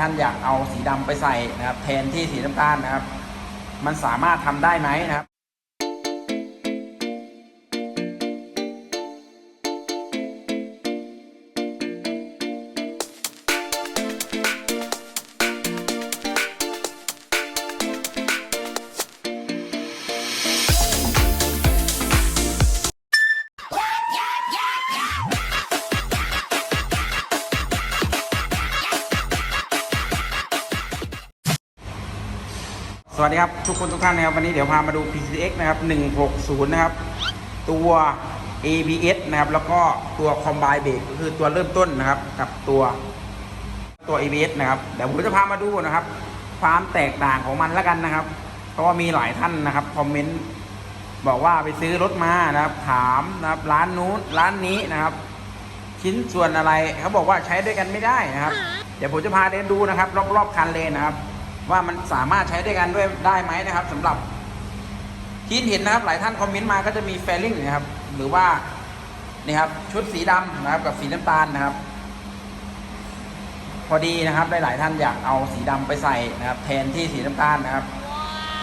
ท่านอยากเอาสีดำไปใส่นะครับแทนที่สีน้ำตาลนะครับ มันสามารถทำได้ไหมนะครับ วัสดีครับทุกคนทุกท่านนะครับวันนี้เดี๋ยวพามาดู PCX นะครับ 160 นะครับ ตัว ABS นะครับ แล้วก็ตัว Combine Brake ก็คือตัวเริ่มต้นนะครับ กับตัวตัว ABS นะครับเดี๋ยวผมจะพามาดูนะครับ ความแตกต่างของมันแล้วกันนะครับ เพราะว่ามีหลายท่านนะครับคอมเมนต์บอกว่าไปซื้อรถมานะครับ ถามนะครับร้านนู้นร้านนี้นะครับ ชิ้นส่วนอะไรเขาบอกว่าใช้ด้วยกันไม่ได้นะครับ เดี๋ยวผมจะพาเดินดูนะครับ รอบๆคันเลยนะครับ ว่ามันสามารถใช้ด้วยกันด้วยได้ไหมนะครับสำหรับที่เห็นนะครับหลายท่านคอมเมนต์มาก็จะมีแฟลิ่งนะครับ หรือว่านี่ครับชุดสีดำนะครับกับสีน้ำตาลนะครับ พอดีนะครับหลายท่านอยากเอาสีดำไปใส่นะครับ แทนที่สีน้ำตาลนะครับ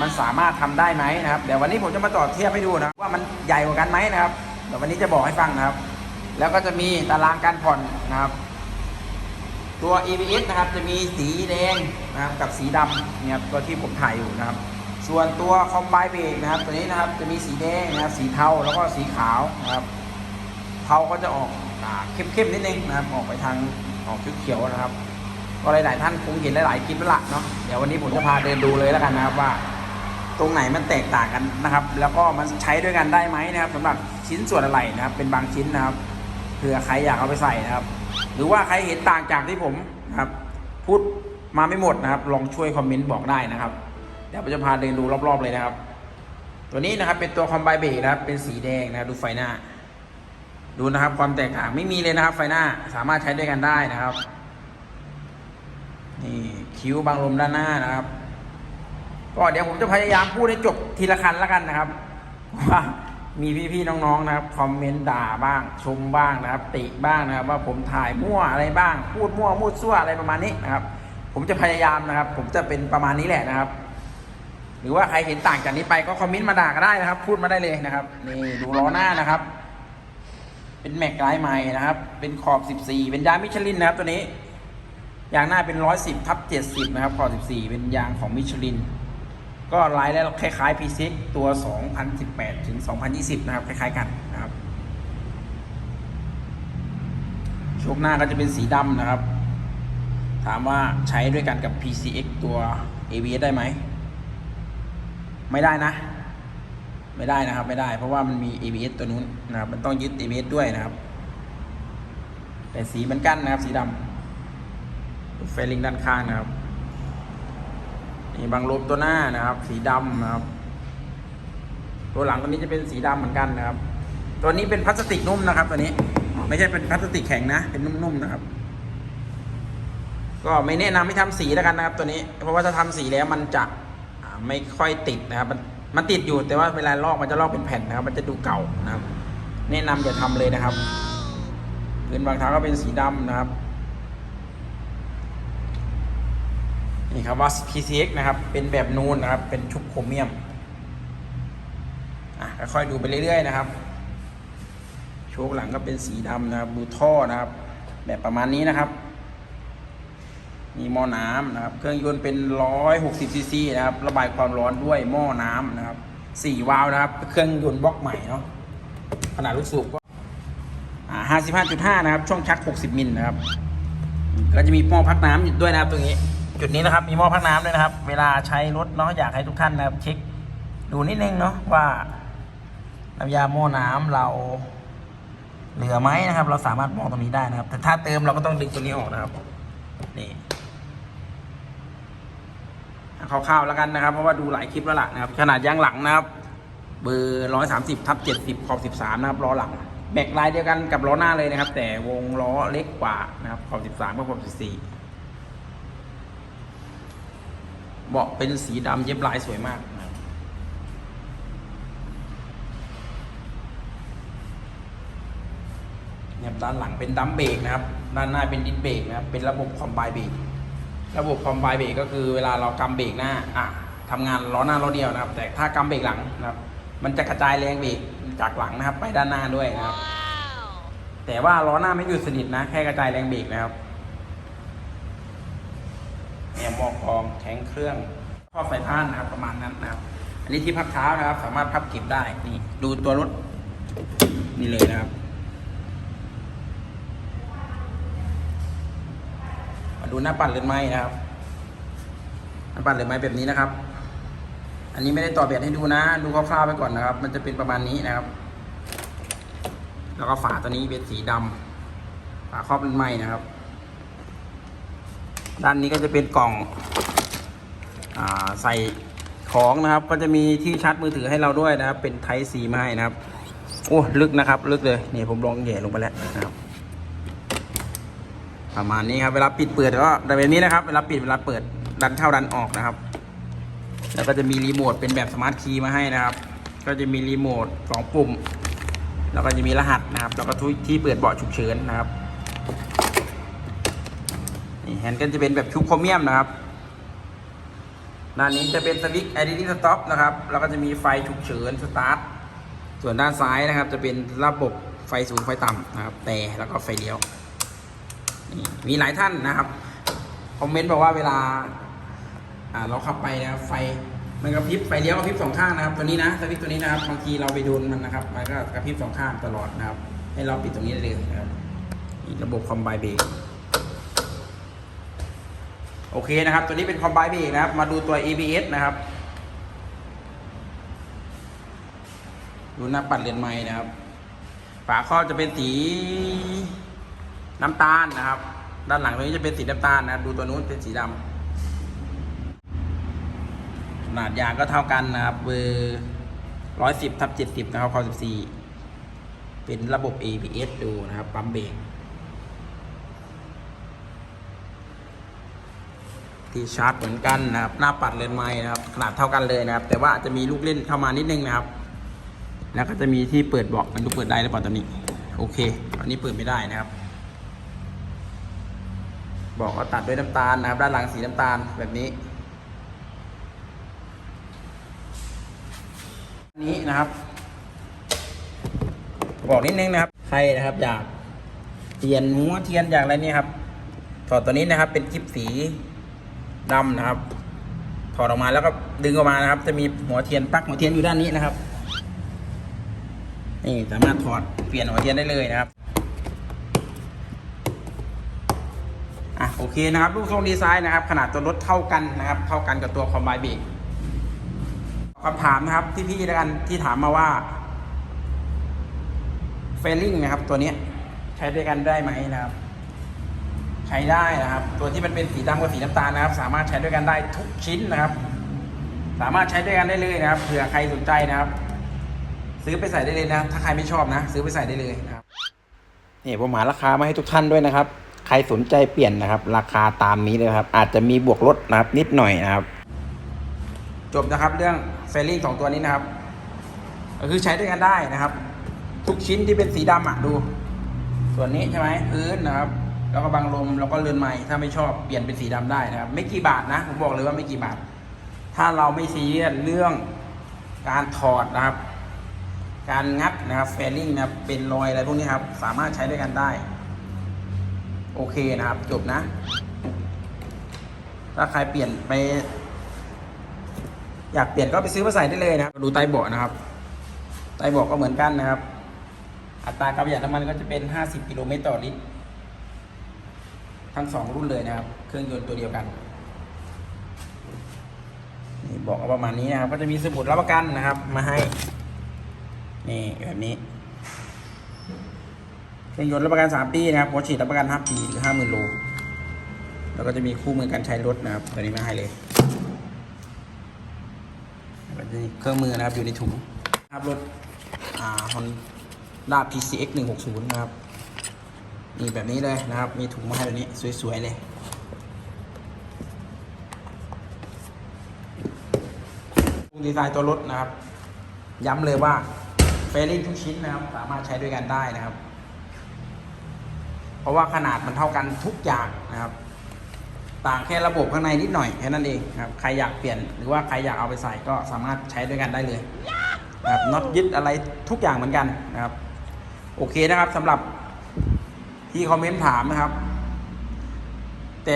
มันสามารถทำได้ไหมนะครับเดี๋ยววันนี้ผมจะมาต่อเทียบให้ดูนะว่ามันใหญ่กว่ากันไหมนะครับเดี๋ยววันนี้จะบอกให้ฟังนะครับ แล้วก็จะมีตารางการผ่อนนะครับ ตัว ABS นะครับจะมีสีแดงนะครับกับสีดำเนี่ยครับตัวที่ผมถ่ายอยู่นะครับ ส่วนตัว Combine Brake นะครับ ตัวนี้นะครับจะมีสีแดงนะครับสีเทาแล้วก็สีขาวนะครับเทาก็จะออกอาเข้มๆนิดนึงนะครับออกไปทางออกเขียวๆนะครับ ก็หลายๆท่านคงเห็นหลายๆคลิปแล้วล่ะเนาะเดี๋ยววันนี้ผมจะพาเดินดูเลยแล้วกันนะครับว่า ตรงไหนมันแตกต่างกันนะครับ แล้วก็มันใช้ด้วยกันได้ไหมนะครับสำหรับชิ้นส่วนอะไรนะครับ เป็นบางชิ้นนะครับเผื่อใครอยากเอาไปใส่นะครับ หรือว่าใครเห็นต่างจากที่ผมนะครับ พูดมาไม่หมดนะครับ ลองช่วยคอมเมนต์บอกได้นะครับ เดี๋ยวผมจะพาเดินดูรอบ ๆ เลยนะครับ ตัวนี้นะครับเป็นตัวคอมไบเบรกนะครับ เป็นสีแดงนะครับดูไฟหน้า ดูนะครับความแตกต่างไม่มีเลยนะครับ ไฟหน้าสามารถใช้ด้วยกันได้นะครับนี่คิ้วบังลมด้านหน้านะครับก็เดี๋ยวผมจะพยายามพูดให้จบทีละคันล้วกันนะครับว่า มีพี่ๆน้องๆนะครับคอมเมนต์ด่าบ้างชมบ้างนะครับ ติบ้างนะครับ ว่าผมถ่ายมั่วอะไรบ้าง พูดมั่วพูดซั่วอะไรประมาณนี้นะครับ ผมจะพยายามนะครับ ผมจะเป็นประมาณนี้แหละนะครับ หรือว่าใครเห็นต่างจากนี้ไปก็คอมเมนต์มาด่าก็ได้นะครับ พูดมาได้เลยนะครับนี่ดูล้อหน้านะครับ เป็นแม็กลายใหม่นะครับ เป็นขอบ 14 เป็นยางมิชลินนะครับตัวนี้ยางหน้าเป็น 110ทับ70นะครับขอบ 14 เป็นยางของมิชลิน ก็ลายแล้วคล้ายๆ p ีตัว 2018 ถึง 2020 นะครับ คล้ายๆ กันนะครับโชคหน้าก็จะเป็นสีดำนะครับ ถามว่าใช้ด้วยกันกับ PCX ตัว ABS ได้ไหม ไม่ได้นะ ไม่ได้นะครับ ไม่ได้ เพราะว่ามันมี ABS ตัวนู้นนะครับ มันต้องยึด ABS ด้วยนะครับ แต่สีเหมือนกันนะครับ สีดำเฟลิงด้านข้างนะครับ นี่บางลมตัวหน้านะครับ สีดำนะครับ ตัวหลังตัวนี้จะเป็นสีดำเหมือนกันนะครับ ตัวนี้เป็นพลาสติกนุ่มนะครับ ตัวนี้ไม่ใช่เป็นพลาสติกแข็งนะ เป็นนุ่มๆนะครับ ก็ไม่แนะนำให้ทำสีแล้วกันนะครับ ตัวนี้ เพราะว่าถ้าทำสีแล้วมันจะไม่ค่อยติดนะครับ มันมันติดอยู่แต่ว่าเวลาลอกมันจะลอกเป็นแผ่นนะครับ มันจะดูเก่านะครับ แนะนำอย่าทำเลยนะครับพื้นบางเท้าก็เป็นสีดำนะครับ นี่ครับว่า PCX นะครับ เป็นแบบนูนนะครับ เป็นชุบโครเมียม อะค่อยๆดูไปเรื่อยๆนะครับ โชคหลังก็เป็นสีดำนะครับ ดูท่อนะครับ แบบประมาณนี้นะครับ มีหม้อน้ำนะครับ เครื่องยนต์เป็น 160ซีซีนะครับ ระบายความร้อนด้วยหม้อน้ำนะครับ4วาล์วนะครับ เครื่องยนต์บล็อกใหม่เนาะ ขนาดลูกสูบก็อ่า55.5นะครับ ช่องชัก60มิลนะครับ ก็จะมีหม้อพักน้ำอยู่ด้วยนะครับตรงนี้ จุดนี้นะครับมีหม้อพักน้ำด้วยนะครับ เวลาใช้รถเนาะอยากให้ทุกท่านนะครับเช็คดูนิดนึงเนาะว่าน้ำยาหม้อน้ำเราเหลือไหมนะครับ เราสามารถมองตรงนี้ได้นะครับ แต่ถ้าเติมเราก็ต้องดึงตัวนี้ออกนะครับนี่คร่าวๆแล้วกันนะครับ เพราะว่าดูหลายคลิปแล้วล่ะนะครับ ขนาดยางหลังนะครับ เบอร์ร้อยสามสิบทับเจ็ดสิบขอบสิบสามนะครับล้อหลังแบกลายเดียวกันกับล้อหน้าเลยนะครับ แต่วงล้อเล็กกว่านะครับขอบสิบสามกับขอบสิบสี่ เบาะเป็นสีดำเย็บลายสวยมากนะครับเนี่ยด้านหลังเป็นดัมเบรกนะครับ ด้านหน้าเป็นดิสเบรกนะครับ เป็นระบบคอมไบเบรก ระบบคอมไบเบรกก็คือเวลาเรากำเบรกหน้า อะทำงานล้อหน้าล้อเดียวนะครับ แต่ถ้ากำเบรกหลังนะครับ มันจะกระจายแรงเบรกจากหลังนะครับ ไปด้านหน้าด้วยนะครับ แต่ว่าล้อหน้าไม่หยุดสนิทนะ แค่กระจายแรงเบรกนะครับ แอร์หมอกกองแข็งเครื่องครอบไฟพานนะครับประมาณนั้นนะครับ อันนี้ที่พับเท้านะครับ สามารถพับเก็บได้นี่ดูตัวรถนี่เลยนะครับ มาดูหน้าปัดเรือนไม้นะครับหน้าปัดเรือนไม้แบบนี้นะครับ อันนี้ไม่ได้ต่อแบบให้ดูนะ ดูคร่าวๆไปก่อนนะครับ มันจะเป็นประมาณนี้นะครับ แล้วก็ฝาตัวนี้เป็นสีดำฝาครอบเรือนไม้นะครับ ด้านนี้ก็จะเป็นกล่องอใส่ของนะครับ ก็จะมีที่ชาร์จมือถือให้เราด้วยนะครับ เป็นไทซีมาให้นะครับ โอ้ลึกนะครับ ลึกเลยนี่ผมลองแหย่ลงไปแล้วนะครับ ประมาณนี้ครับเวลาปิดเปิดก็แบบนี้นะครับ เวลาปิดเวลาเปิดดันเข้าดันออกนะครับ แล้วก็จะมีรีโมทเป็นแบบสมาร์ทคีย์มาให้นะครับ ก็จะมีรีโมทสองปุ่มแล้วก็จะมีรหัสนะครับ แล้วก็ที่เปิดเบาะฉุกเฉินนะครับ นี่แฮนด์ก็จะเป็นแบบชุบโครเมียมนะครับด้านนี้จะเป็นสวิตช์ identity stop นะครับ แล้วก็จะมีไฟฉุกเฉินสตาร์ท ส่วนด้านซ้ายนะครับ จะเป็นระบบไฟสูงไฟต่ำนะครับ แต่แล้วก็ไฟเลี้ยว นี่มีหลายท่านนะครับ คอมเมนต์บอกว่าเวลาเราขับไปนะครับไฟมันกระพริบไฟเลี้ยวกระพริบสองข้างนะครับ ตัวนี้นะสวิตช์ตัวนี้นะครับ บางทีเราไปโดนมันนะครับ มันก็กระพริบสองข้างตลอดนะครับ ให้เราปิดตรงนี้ได้เลยนะครับนี่ระบบคอมไบเบรก โอเคนะครับ ตัวนี้เป็นคอมไบเบรกนะครับ มาดูตัว ABS นะครับดูหน้าปัดเรือนไม้นะครับ ฝาครอบจะเป็นสีน้ำตาลนะครับ ด้านหลังตัวนี้จะเป็นสีน้ำตาลนะดูตัวนู้นเป็นสีดำขนาดยางก็เท่ากันนะครับเบอร์ร้อยสิบทับเจ็ดสิบนะครับคอสิบสี่เป็นระบบ ABS ดูนะครับปั๊มเบรก ที่ชาร์จเหมือนกันนะครับ หน้าปัดเลนไม้นะครับ ขนาดเท่ากันเลยนะครับ แต่ว่าจะมีลูกเล่นเข้ามานิดนึงนะครับ แล้วก็จะมีที่เปิดเบาะมันดูเปิดได้หรือเปล่าตอนนี้ โอเคอันนี้เปิดไม่ได้นะครับบอกว่าตัดด้วยน้ำตาลนะครับ ด้านหลังสีน้ำตาลแบบนี้นี้นะครับ บอกนิดนึงนะครับ ใครนะครับอยากเทียนหัวเทียนอยากอะไรนี่ครับถอดตัวนี้นะครับเป็นกิ๊บสี ดำนะครับ ถอดออกมาแล้วก็ดึงออกมานะครับ จะมีหัวเทียนปลั๊กหัวเทียนอยู่ด้านนี้นะครับนี่สามารถถอดเปลี่ยนหัวเทียนได้เลยนะครับอะโอเคนะครับรูปทรงดีไซน์นะครับ ขนาดตัวรถเท่ากันนะครับ เท่ากันกับตัวคอมไบเบรกคำถามนะครับที่พี่แล้วกันที่ถามมาว่าเฟลลิ่งนะครับ ตัวนี้ใช้ด้วยกันได้ไหมนะครับ ใช้ได้นะครับ ตัวที่มันเป็นสีดำกับสีน้ำตาลนะครับ สามารถใช้ด้วยกันได้ทุกชิ้นนะครับ สามารถใช้ด้วยกันได้เลยนะครับเผื่อใครสนใจนะครับ ซื้อไปใส่ได้เลยนะครับ ถ้าใครไม่ชอบนะ ซื้อไปใส่ได้เลยนะครับนี่ผมหาราคามาให้ทุกท่านด้วยนะครับ ใครสนใจเปลี่ยนนะครับ ราคาตามนี้เลยครับ อาจจะมีบวกลดนะครับ นิดหน่อยนะครับ จบนะครับเรื่องเฟลลิ่งของตัวนี้นะครับ ก็คือใช้ด้วยกันได้นะครับ ทุกชิ้นที่เป็นสีดำอะดู ส่วนนี้ใช่ไหมพื้นนะครับ แล้วก็บังลมแล้วก็เรือนไม้ถ้าไม่ชอบเปลี่ยนเป็นสีดำได้นะครับ ไม่กี่บาทนะผมบอกเลยว่าไม่กี่บาท ถ้าเราไม่ซีเรียสเรื่องการถอดนะครับ การงัดนะครับเฟลลิ่งนะครับเป็นรอยอะไรพวกนี้ครับ สามารถใช้ด้วยกันได้ โอเคนะครับ จบนะ ถ้าใครเปลี่ยนไป อยากเปลี่ยนก็ไปซื้อมาใส่ได้เลยนะครับดูใต้เบาะนะครับใต้เบาะก็เหมือนกันนะครับอัตราการประหยัดน้ำมันก็จะเป็น 50 กิโลเมตรต่อลิตร ทั้งสองรุ่นเลยนะครับ เครื่องยนต์ตัวเดียวกันนี่บอกเอาประมาณนี้นะครับ ก็จะมีสมุดรับประกันนะครับ มาให้ นี่แบบนี้ เครื่องยนต์รับประกัน 3 ปีนะครับหัวฉีดรับประกัน 5 ปีหรือ50,000โลแล้วก็จะมีคู่มือการใช้รถนะครับตัวนี้มาให้เลยก็จะมีเครื่องมือนะครับอยู่ในถุงครับรถอ่าฮอนด้า PCX 160 นะครับ นี่แบบนี้เลยนะครับ มีถุงมาให้แบบนี้สวยๆเลย ดีไซน์ตัวรถนะครับ ย้ำเลยว่าเฟรลิ่งทุกชิ้นนะครับ สามารถใช้ด้วยกันได้นะครับ เพราะว่าขนาดมันเท่ากันทุกอย่างนะครับ ต่างแค่ระบบข้างในนิดหน่อยแค่นั้นเองครับ ใครอยากเปลี่ยนหรือว่าใครอยากเอาไปใส่ก็สามารถใช้ด้วยกันได้เลยนะครับน็อตยึดอะไรทุกอย่างเหมือนกันนะครับ โอเคนะครับสำหรับ ที่คอมเมนต์ถามนะครับ แต่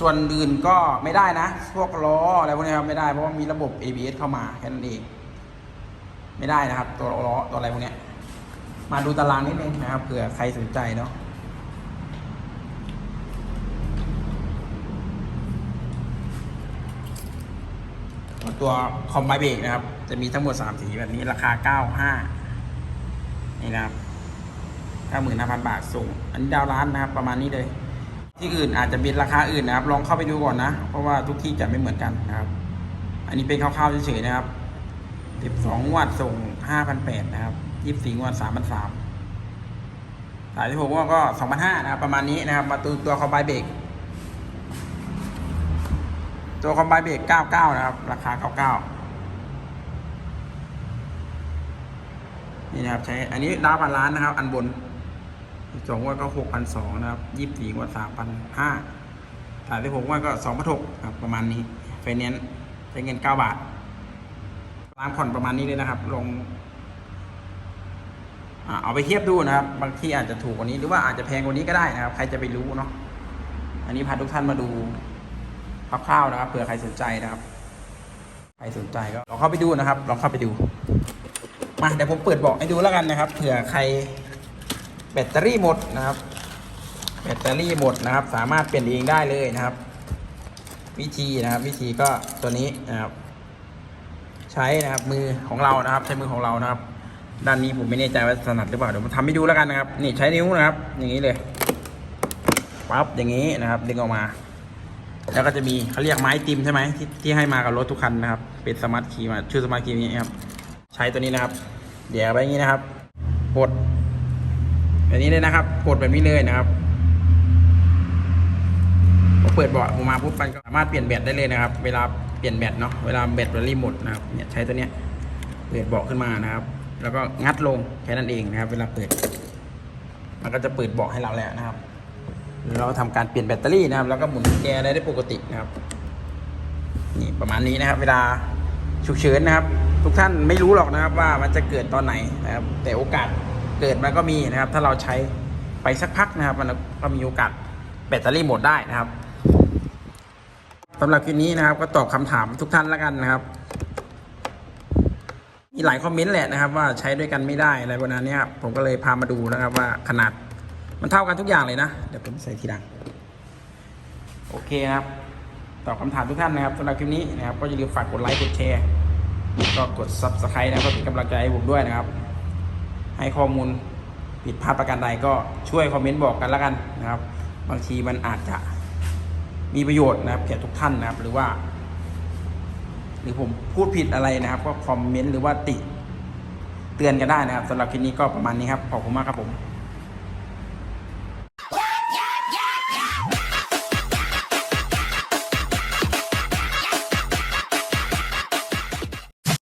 ส่วนอื่นก็ไม่ได้นะ พวกล้ออะไรพวกนี้ครับไม่ได้เพราะว่ามีระบบ ABS เข้ามาแค่นั้นเองไม่ได้นะครับ ตัวล้อตัวอะไรพวกนี้มาดูตารางนิดนึงนะครับเผื่อใครสนใจเนาะตัวคอมไบเบรกนะครับ จะมีทั้งหมด 3 สีแบบนี้ราคา 95 นี่นะครับ 95,000บาทส่ง อันนี้ดาวร้านนะครับประมาณนี้เลย ที่อื่นอาจจะเป็นราคาอื่นนะครับ ลองเข้าไปดูก่อนนะ เพราะว่าทุกที่จะไม่เหมือนกันนะครับ อันนี้เป็นคร่าวๆเฉยๆนะครับ12งวดส่ง5,800นะครับ24งวด3,300สายที่ผมว่าก็2,500นะครับประมาณนี้นะครับ มาตัวตัวคอมไบเบรกตัวคอมไบเบรก99นะครับ ราคา99นี่นะครับใช้อันนี้ดาวพันล้านนะครับ อันบน สองงวดก็6,200นสองนะครับ24งวด3,500สายที่ผมว่าก็2,600ครับประมาณนี้ไฟแนนซ์ใช้เงิน9บาทร้านผ่อนประมาณนี้เลยนะครับ ลงอเอาไปเทียบดูนะครับ บางที่อาจจะถูกกว่านี้หรือว่าอาจจะแพงกว่านี้ก็ได้นะครับ ใครจะไปรู้เนาะอันนี้พาทุกท่านมาดูคร่าวๆนะครับเผื่อใครสนใจนะครับใครสนใจก็ลองเข้าไปดูนะครับ ลองเข้าไปดูมาเดี๋ยวผมเปิดบอกให้ดูแล้วกันนะครับเผื่อใคร แบตเตอรี่หมดนะครับ แบตเตอรี่หมดนะครับ สามารถเปลี่ยนเองได้เลยนะครับ วิธีนะครับ วิธีก็ตัวนี้นะครับ ใช้นะครับมือของเรานะครับ ใช้มือของเรานะครับ ด้านนี้ผมไม่แน่ใจว่าถนัดหรือเปล่าเดี๋ยวผมทำให้ดูแล้วกันนะครับ นี่ใช้นิ้วนะครับ อย่างนี้เลยปั๊บอย่างนี้นะครับดึงออกมา แล้วก็จะมีเขาเรียกไม้ติมใช่ไหมที่ที่ให้มากับรถทุกคันนะครับ เป็นสมาร์ทคีย์มาชื่อสมาร์ทคีย์นี้ครับ ใช้ตัวนี้นะครับเดี๋ยวไปอย่างนี้นะครับกด แบบนี้เลยนะครับ กดแบบนี้เลยนะครับพอเปิดเบาะออกมาปุ๊บมันก็สามารถเปลี่ยนแบตได้เลยนะครับ เวลาเปลี่ยนแบตเนาะ เวลาแบตแบตเตอรี่หมดนะครับ เนี่ยใช้ตัวเนี้ย เปิดเบาะขึ้นมานะครับ แล้วก็งัดลงแค่นั้นเองนะครับ เวลาเปิด มันก็จะเปิดเบาะให้เราแล้วนะครับ เราทำการเปลี่ยนแบตเตอรี่นะครับ แล้วก็หมุนกุญแจได้ได้ปกตินะครับ นี่ประมาณนี้นะครับ เวลาฉุกเฉินนะครับ ทุกท่านไม่รู้หรอกนะครับว่ามันจะเกิดตอนไหนนะครับ แต่โอกาส เกิดมันก็มีนะครับ ถ้าเราใช้ไปสักพักนะครับ มันก็มีโอกาสแบตเตอรี่หมดได้นะครับสำหรับคลิปนี้นะครับ ก็ตอบคำถามทุกท่านแล้วกันนะครับ มีหลายคอมเมนต์แหละนะครับ ว่าใช้ด้วยกันไม่ได้อะไรประมาณนี้ครับผมก็เลยพามาดูนะครับว่าขนาดมันเท่ากันทุกอย่างเลยนะ เดี๋ยวผมใส่ทีหลังโอเคนะครับตอบคำถามทุกท่านนะครับสำหรับคลิปนี้นะครับ ก็อย่าลืมฝากกดไลค์กดแชร์ก็กด subscribe นะครับเพื่อเป็นกำลังใจให้ผมด้วยนะครับ ให้ข้อมูลผิดพลาดประการใดก็ช่วยคอมเมนต์บอกกันแล้วกันนะครับ บางทีมันอาจจะมีประโยชน์นะครับแก่ทุกท่านนะครับ หรือว่า หรือผมพูดผิดอะไรนะครับ ก็คอมเมนต์หรือว่าติ เตือนกันได้นะครับสำหรับคลิปนี้ก็ประมาณนี้ครับขอบคุณมากครับผม